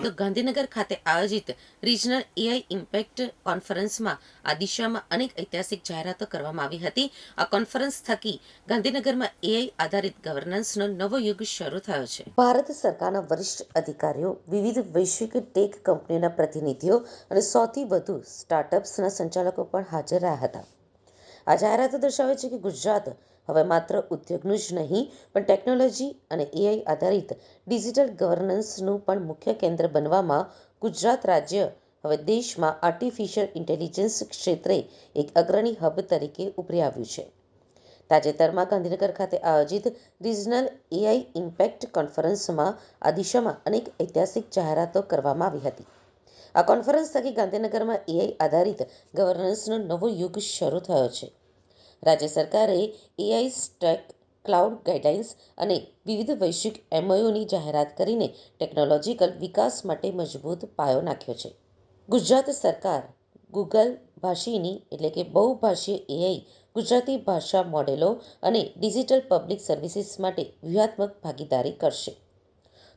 ગાંધીનગર ખાતે આયોજિત regional AI impact કોન્ફરન્સમાં આ દિશામાં અનેક ઐતિહાસિક જાહેરાતો કરવામાં આવી હતી. આ કોન્ફરન્સ થકી ગાંધીનગરમાં એઆઈ આધારિત ગવર્નન્સનો નવો યુગ શરૂ થયો છે. ભારત સરકારના વરિષ્ઠ અધિકારીઓ, વિવિધ વૈશ્વિક ટેક કંપનીઓના પ્રતિનિધિઓ અને સૌથી વધુ સ્ટાર્ટઅપ્સના સંચાલકો પણ હાજર રહ્યા હતા. આ જાહેરાતો દર્શાવે છે કે ગુજરાત હવે માત્ર ઉદ્યોગનું જ નહીં, પણ ટેકનોલોજી અને એઆઈ આધારિત ડિજિટલ ગવર્નન્સનું પણ મુખ્ય કેન્દ્ર બનવામાં ગુજરાત રાજ્ય, હવે દેશમાં આર્ટિફિશિયલ ઇન્ટેલિજન્સ ક્ષેત્રે એક અગ્રણી હબ તરીકે ઉભરી આવ્યું છે. તાજેતરમાં ગાંધીનગર ખાતે આયોજિત રિજનલ એઆઈ ઇમ્પેક્ટ કોન્ફરન્સમાં આ દિશામાં અનેક ઐતિહાસિક જાહેરાતો કરવામાં આવી હતી. આ કોન્ફરન્સ થકી ગાંધીનગરમાં એઆઈ આધારિત ગવર્નન્સનો નવો યુગ શરૂ થયો છે. રાજ્ય સરકારે એઆઈ સ્ટેક ક્લાઉડ ગાઈડલાઇન્સ અને વિવિધ વૈશ્વિક એમઓયુની જાહેરાત કરીને ટેકનોલોજીકલ વિકાસ માટે મજબૂત પાયો નાખ્યો છે. ગુજરાત સરકાર ગૂગલ ભાષીની એટલે કે બહુભાષીય એઆઈ ગુજરાતી ભાષા મોડેલો અને ડિજિટલ પબ્લિક સર્વિસીસ માટે વ્યૂહાત્મક ભાગીદારી કરશે.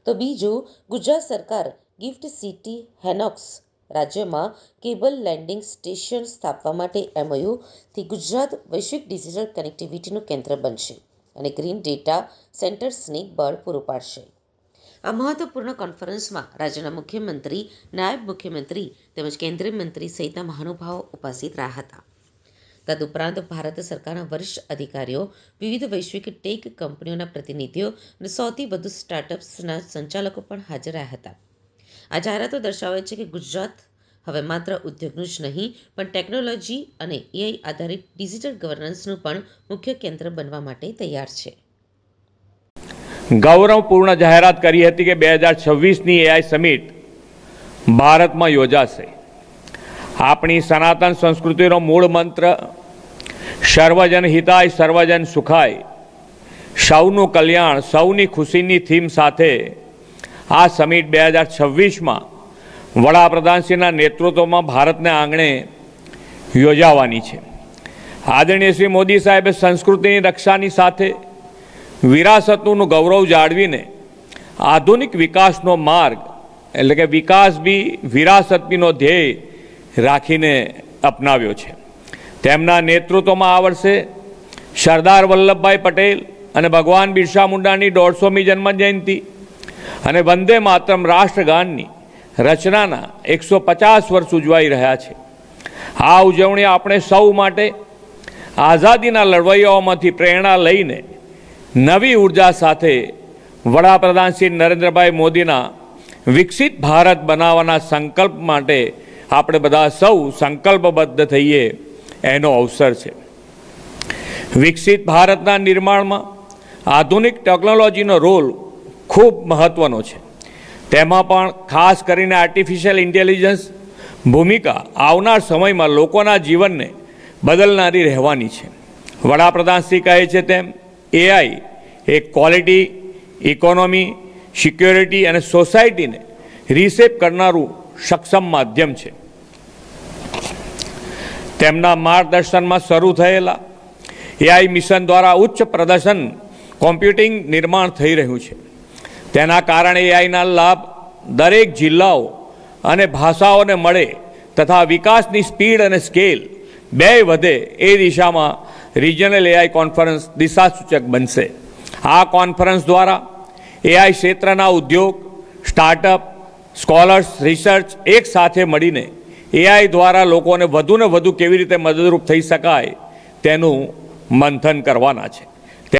તો બીજું, ગુજરાત સરકાર ગિફ્ટ સિટી હેનોક્સ રાજ્યમાં કેબલ લેન્ડિંગ સ્ટેશન સ્થાપવા માટે એમઓયુથી ગુજરાત વૈશ્વિક ડિજિટલ કનેક્ટિવિટીનું કેન્દ્ર બનશે અને ગ્રીન ડેટા સેન્ટર્સને બળ પૂરું પાડશે. આ મહત્વપૂર્ણ કોન્ફરન્સમાં રાજ્યના મુખ્યમંત્રી, નાયબ મુખ્યમંત્રી તેમજ કેન્દ્રીય મંત્રી સહિતના મહાનુભાવો ઉપસ્થિત રહ્યા હતા. તદુપરાંત ભારત સરકારના વરિષ્ઠ અધિકારીઓ, વિવિધ વૈશ્વિક ટેક કંપનીઓના પ્રતિનિધિઓ અને સૌથી વધુ સ્ટાર્ટઅપ્સના સંચાલકો પણ હાજર રહ્યા હતા. આ જાહેરાતો દર્શાવે છે કે ગુજરાત હવે માત્ર ઉદ્યોગનું જ નહીં, પણ ટેકનોલોજી અને એઆઈ આધારિત ડિજિટલ ગવર્નન્સનું પણ મુખ્ય કેન્દ્ર બનવા માટે તૈયાર છે. ગૌરવપૂર્ણ જાહેરાત કરી હતી કે બે હજાર છવ્વીસની એઆઈ સમિટ ભારતમાં યોજાશે. આપણી સનાતન સંસ્કૃતિનો મૂળ મંત્ર, સર્વજન હિતાય, સર્વજન સુખાય સૌનું કલ્યાણ, સૌની ખુશીની થીમ સાથે આ સમિટ બે હજાર છવ્વીસમાં વડાપ્રધાનશ્રીના નેતૃત્વમાં ભારતને આંગણે યોજાવાની છે. આદરણીય શ્રી મોદી સાહેબે સંસ્કૃતિની રક્ષાની સાથે વિરાસતનું ગૌરવ જાળવીને આધુનિક વિકાસનો માર્ગ, એટલે કે વિકાસ બી વિરાસત બીનો ધ્યેય રાખીને અપનાવ્યો છે. તેમના નેતૃત્વમાં આ વર્ષે સરદાર વલ્લભભાઈ પટેલ અને ભગવાન બિરસા મુંડાની દોઢસોમી જન્મજયંતિ અને વંદે માતરમ રાષ્ટ્રગાનની રચનાના એકસો પચાસ વર્ષ ઉજવાઈ રહ્યા છે. આ ઉજવણી આપણે સૌ માટે આઝાદીના લડવૈયાઓમાંથી પ્રેરણા લઈને નવી ઊર્જા સાથે વડાપ્રધાન શ્રી નરેન્દ્રભાઈ મોદીના વિકસિત ભારત બનાવવાના સંકલ્પ માટે આપણે બધા સૌ સંકલ્પબદ્ધ થઈએ એનો અવસર છે. વિકસિત ભારતના નિર્માણમાં આધુનિક ટેકનોલોજીનો રોલ ખૂબ મહત્ત્વનો છે. તેમાં પણ ખાસ કરીને આર્ટિફિશિયલ ઇન્ટેલિજન્સ ભૂમિકા આવનાર સમયમાં લોકોના જીવનને બદલનારી રહેવાની છે. વડાપ્રધાન શ્રી કહે છે તેમ એઆઈ એ ક્વોલિટી ઇકોનોમી સિક્યોરિટી અને સોસાયટીને રિસેપ કરનારું સક્ષમ માધ્યમ છે. તેમના માર્ગદર્શનમાં શરૂ થયેલા એઆઈ મિશન દ્વારા ઉચ્ચ પ્રદર્શન કોમ્પ્યુટિંગ નિર્માણ થઈ રહ્યું છે. તેના કારણે એઆઈના લાભ દરેક જિલ્લાઓ અને ભાષાઓને મળે તથા વિકાસની સ્પીડ અને સ્કેલ બે વધે એ દિશામાં રિજનલ એઆઈ કોન્ફરન્સ દિશાસૂચક બનશે. આ કોન્ફરન્સ દ્વારા એઆઈ ક્ષેત્રના ઉદ્યોગ સ્ટાર્ટઅપ સ્કોલર્સ રિસર્ચ એક સાથે મળીને એઆઈ દ્વારા લોકોને વધુને વધુ કેવી રીતે મદદરૂપ થઈ શકાય તેનું મંથન કરવાના છે.